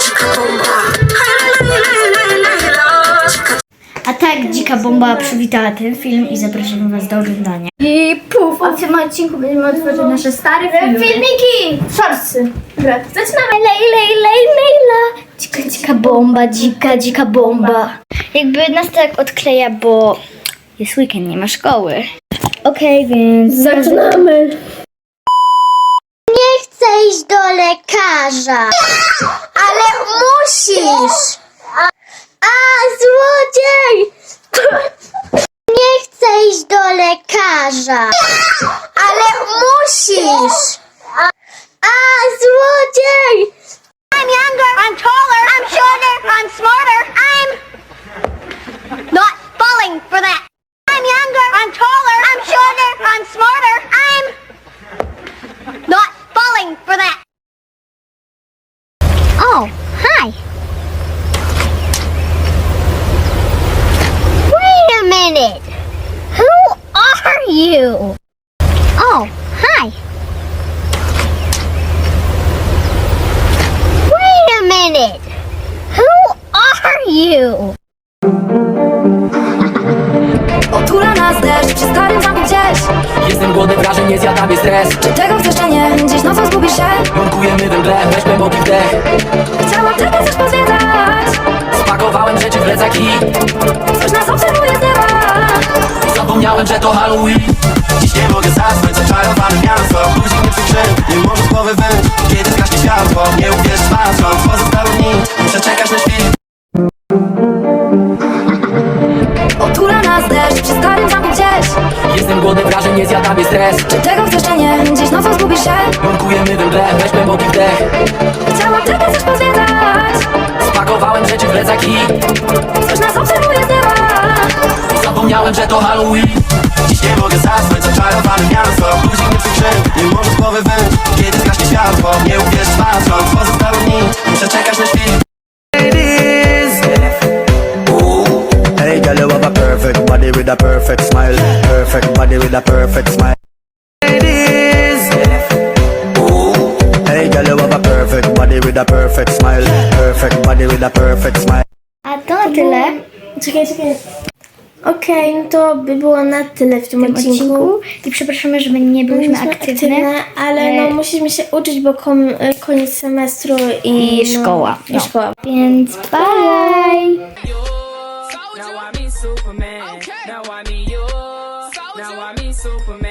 dzika bomba. Dzika A tak Dzika Bomba przywitała ten film i zapraszamy Was do oglądania. I puf, a w tym odcinku będziemy otworzyć nasze stare filmy. Filmiki! Szorcy. Dobra, zaczynamy. Lej, lej, lej, lejla. Dzika, dzika bomba, dzika, dzika bomba. Jakby nas tak odkleja, bo jest weekend, nie ma szkoły. Okej, więc... Zaczynamy. Nie chcę iść do lekarza. Ale musisz. A, złodziej! Nie chcę iść do lekarza. Ale musisz. You? Oh, hi. Wait a minute. Who are you? Otula nas deszcz, przy starym zamku gdzieś. Jestem głodny, wrażeń, nie zjadam, jest stres Czy tego chcesz, czy nie? Gdzieś nocą zgubisz się. Nurkujemy we mgle, weź głęboki wdech Chciałam tylko coś pozwiedzać. Spakowałem rzeczy w plecaki to Halloween Dziś nie mogę zasnąć, zaczarowane miasto Budzi mnie przykrzyk, nie może z głowy wyjść Kiedy zgaśnie światło, nie uwierzysz patrząc Pozostałe dni, muszę czekać na świt Otula nas deszcz, przy starym zamku gdzieś. Jestem głodny, wrażeń, nie zjadam, jest stres Czy tego chcesz, czy nie? Gdzieś nocą zgubisz się. Nurkujemy we mgle, weź głęboki wdech Chciałam tylko coś pozwiedzać. Spakowałem rzeczy w plecaki Coś nas obserwuje z nieba. Zapomniałem, że to Halloween Dziś nie mogę zasnąć, zaczarowane miasto Budzi mnie przykrzyk, nie może z głowy wyjść Kiedy zgaśnie światło, nie uwierzysz patrząc Pozostałe dni, muszę czekać na świt Hey, girl, you have a perfect body with a perfect smile. Perfect body with a perfect smile. Hey, girl, you have a perfect body with a perfect smile. Perfect body with a perfect smile. A to na tyle Czekaj, czekaj. Okej, no to by było na tyle w tym, tym odcinku. odcinku. I przepraszamy, że my nie byliśmy aktywne. ale e, no, musimy się uczyć, bo kom, e, koniec semestru i, I no, szkoła. No, I No. Więc bye. Now I mean Superman. Now you. Now Superman.